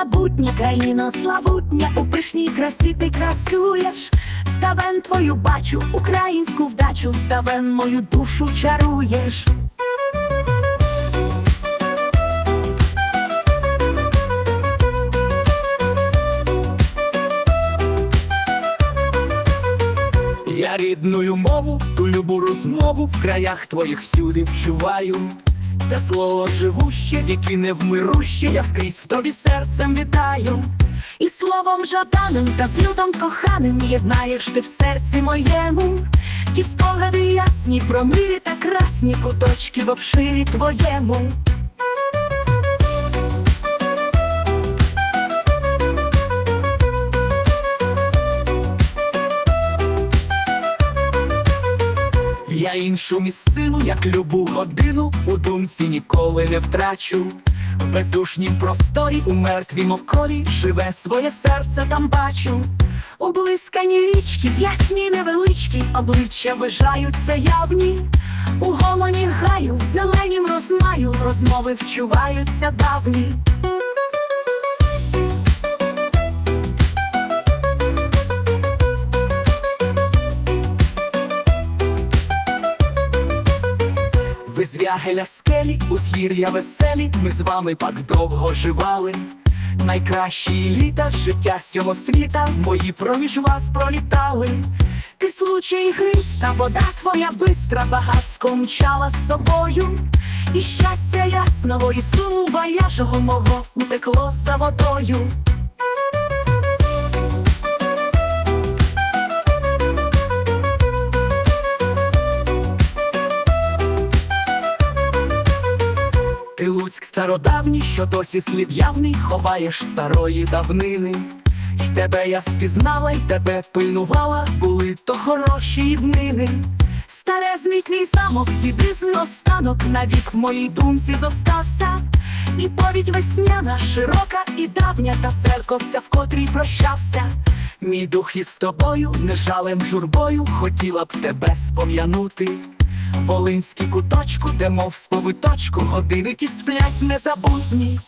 незабутня країно славутня, у пишній красі ти красуєш. Ставен твою бачу, українську вдачу, ставен мою душу чаруєш. Я рідною мову, ту любу розмову в краях твоїх всюди вчуваю. Те слово живуще, віки невмируще, я скрізь в тобі серцем вітаю. І словом жаданим та з людом коханим єднаєш ти в серці моєму. Ті спогади ясні, промилі та красні куточки в обширі твоєму. Іншу місцину, як любу годину, у думці ніколи не втрачу. В бездушнім просторі, у мертвім околі живе своє серце там бачу. У блискані річки, ясні невеличкі, обличчя вижаються явні. У гомоні гаю, в зеленім розмаю, розмови вчуваються давні. Звягеля скелі, узгір'я веселі, ми з вами так довго живали. Найкращі літа життя сього світа, мої проміж вас пролітали. Ти случай гриста, вода твоя бистра, багатсько мчала з собою. І щастя ясного, і суму вояжого мого утекло за водою. Стародавній, що досі слід явний, ховаєш старої давнини. І тебе я спізнала, й тебе пильнувала, були то хороші днини. Старезний твій замок, дідизн останок навік в моїй думці зостався. І повідь весняна, широка і давня, та церковця, в котрій прощався. Мій дух із тобою, не жалем журбою, хотіла б тебе спом'янути. Волинський куточку, де мов сповиточку, години ті сплять незабутні.